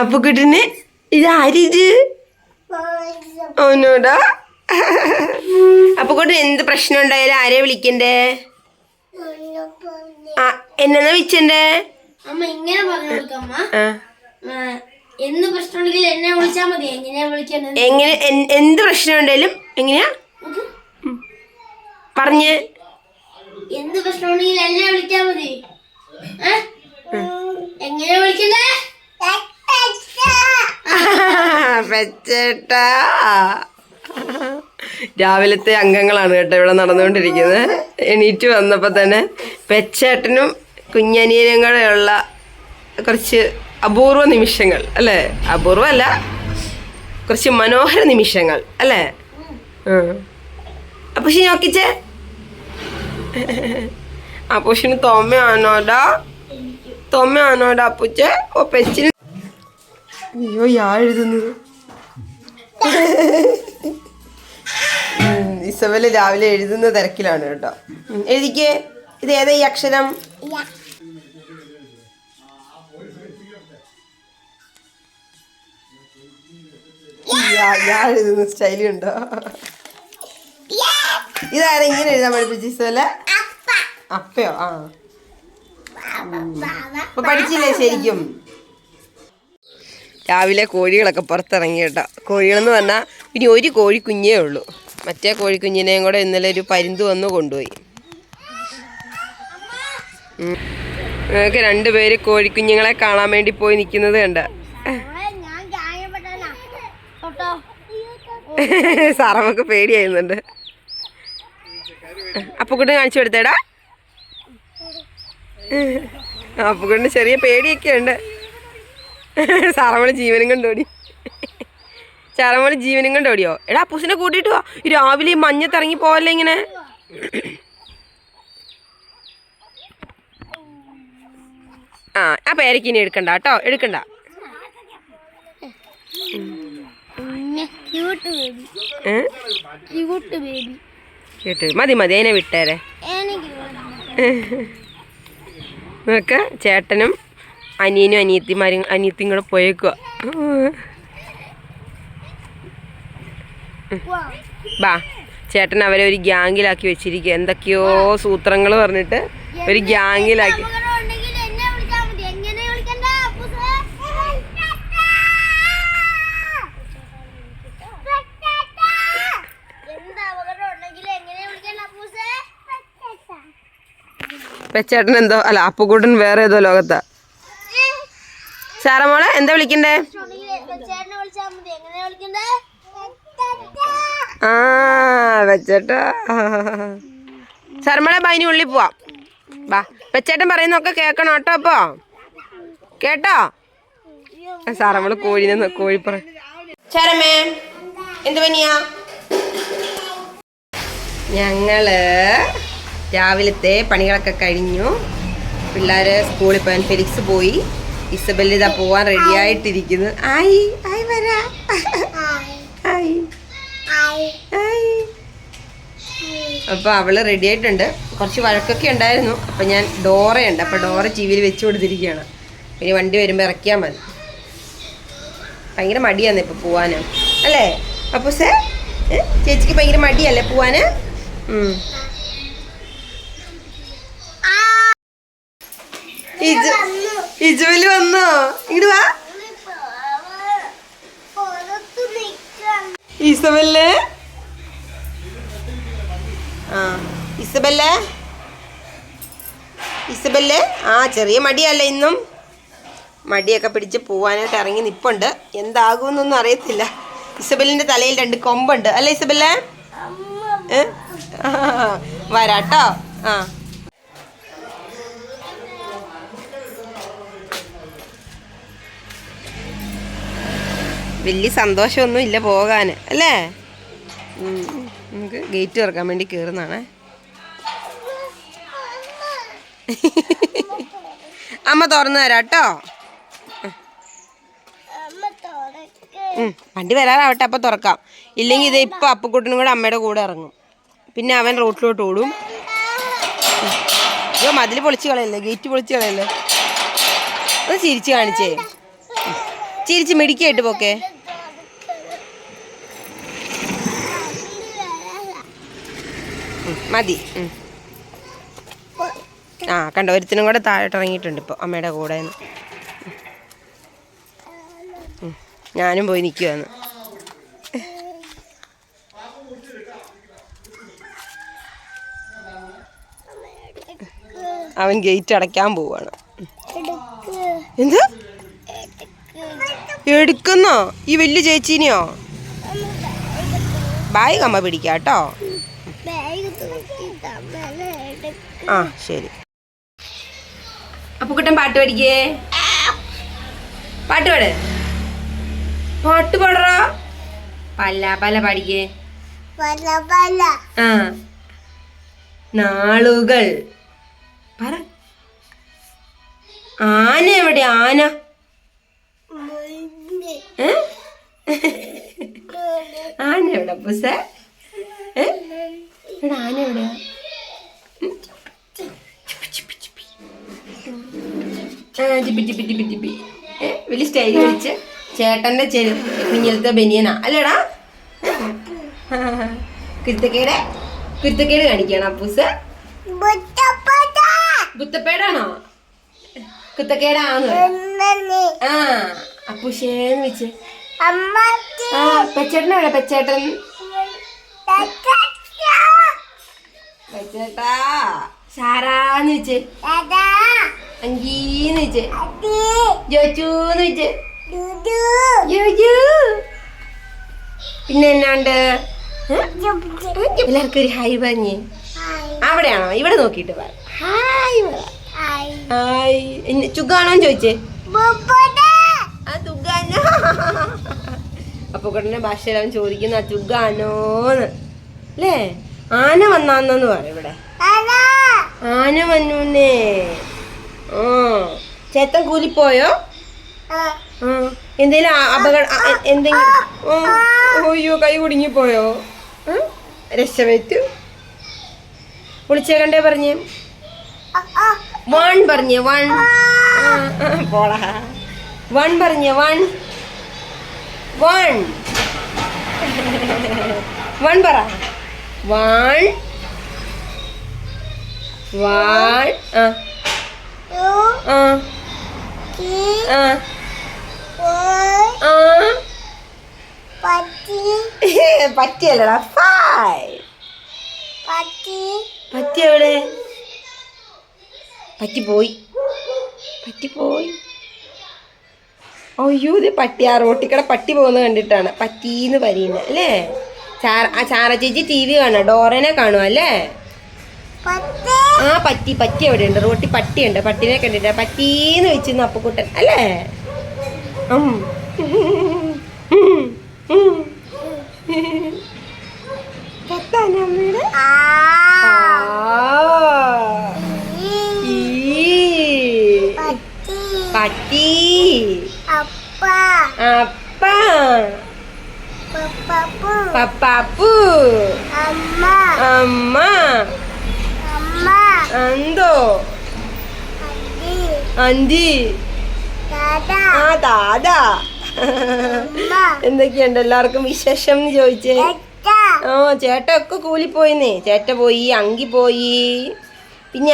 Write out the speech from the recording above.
അപ്പുക്കുട്ടിന് ഇതാരിത് ഓനോടാ അപ്പുക്കുട്ടൻ എന്ത് പ്രശ്നം ഉണ്ടായാലും ആരെ വിളിക്കണ്ടേ? ആ എന്നാ വിളിച്ചണ്ടേ? അമ്മ ഇങ്ങനെ എന്ത് പ്രശ്നമുണ്ടെങ്കിൽ എന്നെ വിളിച്ചാൽ മതി. എങ്ങനെയാ വിളിക്കേണ്ടത് എങ്ങനെ എന്ത് പ്രശ്നം ഉണ്ടെങ്കിലും എങ്ങനെയാ? പറഞ്ഞ്. എന്ത് പ്രശ്നമുണ്ടെങ്കിൽ എന്നെ വിളിച്ചാൽ മതി. എങ്ങനെ വിളിക്കണ്ടേ? പെച്ചേട്ടാ രാവിലത്തെ അംഗങ്ങളാണ് കേട്ടോ ഇവിടെ നടന്നുകൊണ്ടിരിക്കുന്നത്. എണീറ്റ് വന്നപ്പോൾ തന്നെ പെച്ചേട്ടനും കുഞ്ഞനിയനും കൂടെ ഉള്ള കുറച്ച് അപൂർവ നിമിഷങ്ങൾ അല്ലേ? അപൂർവല്ല കുറച്ച് മനോഹര നിമിഷങ്ങൾ അല്ലേ? അപ്പൂശി നോക്കിച്ചേ. അപ്പൂഷിന് തോമ ആണോടാ തോമ ആണോടാ അപ്പൂച്ചേ? ഓ പെച്ചിന് അയ്യോ യാ എഴുതുന്നത് ഇസബൽ രാവിലെ എഴുതുന്ന തിരക്കിലാണ് കേട്ടോ. എഴുതിക്ക്? ഇത് ഏതാ ഈ അക്ഷരം? എഴുതുന്ന സ്റ്റൈലി ഉണ്ടോ ഇതാരാ ഇങ്ങനെ എഴുതാൻ പഠിപ്പിച്ച ഇസബൽ? അപ്പയോ? ആ. അപ്പൊ പഠിച്ചില്ലേ ശരിക്കും? രാവിലെ കോഴികളൊക്കെ പുറത്തിറങ്ങി കേട്ടോ. കോഴികളെന്ന് പറഞ്ഞാൽ ഇനി ഒരു കോഴി കുഞ്ഞേ ഉള്ളൂ. മറ്റേ കോഴിക്കുഞ്ഞിനെയും കൂടെ ഇന്നലെ ഒരു പരുന്ത് വന്ന് കൊണ്ടുപോയി. ഞങ്ങൾക്ക് രണ്ടുപേര് കോഴിക്കുഞ്ഞുങ്ങളെ കാണാൻ വേണ്ടി പോയി നിൽക്കുന്നത് കണ്ട. സാറമ്മക്ക് പേടിയായിരുന്നുണ്ട്. അപ്പുക്കുട്ടി കാണിച്ചു കൊടുത്തേടാ. അപ്പുക്കുട്ടിന് ചെറിയ പേടിയൊക്കെ ഉണ്ട് സാറമ്മൾ ജീവനും കണ്ടോടി. സാറമ്മൾ ജീവനും കൊണ്ടോടിയോ? എടാ അപ്പൂസിനെ കൂട്ടിയിട്ട് വാ. രാവിലെ ഈ മഞ്ഞത്തിറങ്ങി പോവല്ലേ ഇങ്ങനെ? ആ ആ പേരയ്ക്ക് ഇനി എടുക്കണ്ട കേട്ടോ. എടുക്കണ്ട. കേട്ടു മതി മതി അതിനെ വിട്ടേരെ. നോക്ക് ചേട്ടനും അനിയനും അനിയത്തിമാരും അനിയത്തിയും കൂടെ പോയേക്കുക ബാ ചേട്ടൻ അവരെ ഒരു ഗ്യാങ്ങിലാക്കി വെച്ചിരിക്കുക എന്തൊക്കെയോ സൂത്രങ്ങൾ പറഞ്ഞിട്ട് ഒരു ഗ്യാങ്ങിലാക്കി. അപ്പൂസേ? പെച്ചേട്ടൻ എന്തോ അല്ല അപ്പുകൂട്ടൻ വേറെ ഏതോ ലോകത്താ. സാറമോളെ എന്താ വിളിക്കണ്ടേ? ആ വെച്ചേട്ടാ. സാറമോളെ ബൈനി ഉള്ളിൽ പോവാം. ബാ വെച്ചേട്ടൻ പറയുന്നൊക്കെ കേൾക്കണം കേട്ടോ അപ്പോ. കേട്ടോ? സാറമ്മൾ കോഴിനെ കോഴിപ്പറ ചരമേ എന്ത് പനിയാ? ഞങ്ങൾ രാവിലത്തെ പണികളൊക്കെ കഴിഞ്ഞു. പിള്ളേര് സ്കൂളിൽ പോയാൻ ഫെലിക്സ് പോയി. ഇസബെല്ല് ഇതാ പോവാൻ റെഡി ആയിട്ടിരിക്കുന്നു. ആയി ആയി വരാ. ആയി. ആയി. അപ്പോൾ അവൾ റെഡി ആയിട്ടുണ്ട്. കുറച്ച് വഴക്കൊക്കെ ഉണ്ടായിരുന്നു. അപ്പം ഞാൻ ഡോറയുണ്ട്. അപ്പോൾ ഡോറ ടി വിയിൽ വെച്ച് കൊടുത്തിരിക്കുകയാണ്. ഇനി വണ്ടി വരുമ്പോൾ ഇറക്കിയാൽ മതി. ഭയങ്കര മടിയാന്ന് ഇപ്പോൾ പോവാന്. അല്ലേ? അപ്പോൾ സേ ചേച്ചിക്ക് ഭയങ്കര മടിയല്ലേ പോവാന്? ഉം. ഇജു ഇജുവിൽ വന്നോ? ഇങ്ങോട്ട് വാ. ഇസബല്ലേ? ആ ഇസബല്ലേ? ഇസബല്ലേ? ആ ചെറിയ മടിയല്ല ഇന്നും. മടിയൊക്കെ പിടിച്ച് പോവാനായിട്ട് ഇറങ്ങി നിപ്പുണ്ട്. എന്താകുമെന്നൊന്നും അറിയത്തില്ല. ഇസബലിന്റെ തലയിൽ രണ്ട് കൊമ്പുണ്ട്. അല്ലേ ഇസബല്ലേ? വരാട്ടോ. ആ. വലിയ സന്തോഷമൊന്നും ഇല്ല പോകാൻ അല്ലേ നമുക്ക് ഗേറ്റ് തുറക്കാൻ വേണ്ടി കയറുന്നതാണേ അമ്മ തുറന്നു തരാം കേട്ടോ. വണ്ടി വരാറാവട്ടെ അപ്പം തുറക്കാം. ഇല്ലെങ്കിൽ ഇത് ഇപ്പം അപ്പക്കുട്ടനും കൂടെ അമ്മയുടെ കൂടെ ഇറങ്ങും. പിന്നെ അവൻ റോട്ടിലോട്ട് ഓടും. അയ്യോ മതിൽ പൊളിച്ച് കളയല്ലേ? ഗേറ്റ് പൊളിച്ച് കളയല്ലേ? ഒന്ന് ചിരിച്ച് കാണിച്ചേ. ചിരിച്ച് മിടിക്കായിട്ട് പോക്കെ. മതി. ആ കണ്ടോ ഒരുത്തിനും കൂടെ താഴോട്ട് ഇറങ്ങിയിട്ടുണ്ട് ഇപ്പോൾ അമ്മയുടെ കൂടെ ഞാനും പോയി നിൽക്കുവാന്ന് അവൻ ഗേറ്റ് അടയ്ക്കാൻ പോവാണ്. എന്ത്? എടുക്കുന്നോ? ഈ വലിയ ചേച്ചീനെയോ? ബാഗ് അമ്മ പിടിക്കാട്ടോ ആ ശരി. അപ്പുക്കുട്ടൻ പാട്ട് പഠിക്കേ? പാട്ട് പാട്. പാട്ട് പാടറോ. പല്ല പല പാടിക്കേ. ആ. നാളുകൾ. പറ. ആന എവിടെ? ആന? ആന എവിടെ പുസ? ഇവിടെ ആന എവിടെയാ വലിയ സ്റ്റൈൽ വെച്ച് ചേട്ടന്റെ ചെരു കുഞ്ഞിലത്തെ ബനിയനാ. അല്ലേടാ? കുരുത്തക്കേടെ കുരുത്തക്കേട് കാണിക്കണം അപ്പൂസ് കുത്തപ്പേടാണോ കുത്തക്കേടാന്ന് ആ. അപ്പൂഷേന്ന് വെച്ച് ആ പെച്ചേട്ടൻ എവിടെ പെച്ചേട്ടൻ. പെച്ചേട്ടാ. സാറാന്ന് വെച്ച് അങ്കീന്ന് വെച്ച് ജോച്ചൂന്ന് വെച്ച് ജോജു പിന്നെ എന്നാണ്ട്? എല്ലാവർക്കും ഒരു ഹായ് പറഞ്ഞ്. അവിടെയാണോ? ഇവിടെ നോക്കിയിട്ട് പറ. ഹായ്. ഹായ്. ഹായ്. ചുഗാണോന്ന് ചോദിച്ചേ. അപ്പൊ കുട്ടനെ ഭാഷയിൽ അവൻ ചോദിക്കുന്ന ചുഗാനോന്ന് അല്ലേ ആന വന്നാന്നെന്ന് പറയും ഇവിടെ. ആന വന്നൂന്നേ. ആ. ചേത്തൻ കൂലിപ്പോയോ? എന്തെങ്കിലും അപകടം എന്തെങ്കിലും അയ്യോ കൈ കുടുങ്ങിപ്പോയോ? രക്ഷപ്പെട്ടു വിളിച്ചേക്കണ്ടേ പറഞ്ഞേ? വൺ പറഞ്ഞേ വൺ. പോളാ വൺ പറഞ്ഞേ വൺ. വൺ. വൺ പറ. വൺ. വൺ. ആ. ആ. ആ. പറ്റിയല്ലടാ. പറ്റി പോയി അയ്യോ ഇത് പട്ടി ആ കട പട്ടി പോകുന്നത് കണ്ടിട്ടാണ്. പറ്റീന്ന് പറയുന്നത് അല്ലേ? ചാര ആ ചാര ചേച്ചി ടി വി കാണാം ഡോറനെ കാണുക അല്ലേ? ആ പറ്റി പറ്റി എവിടെ ഉണ്ട് റോട്ടി പട്ടിയുണ്ട് പട്ടിനെ കണ്ടിട്ട്. പറ്റീന്ന് വെച്ചിരുന്നു അപ്പുക്കുട്ടൻ അല്ലേ? പട്ടി. അപ്പ പപ്പാപ്പു അമ്മ എന്തോ അഞ്ചി ആ ദാദാ. എന്തൊക്കെയുണ്ട് എല്ലാവർക്കും വിശേഷം എന്ന് ചോദിച്ചേ? ആ ചേട്ട ഒക്കെ കൂലിപ്പോയിന്നേ. ചേട്ട പോയി അങ്കി പോയി. പിന്നെ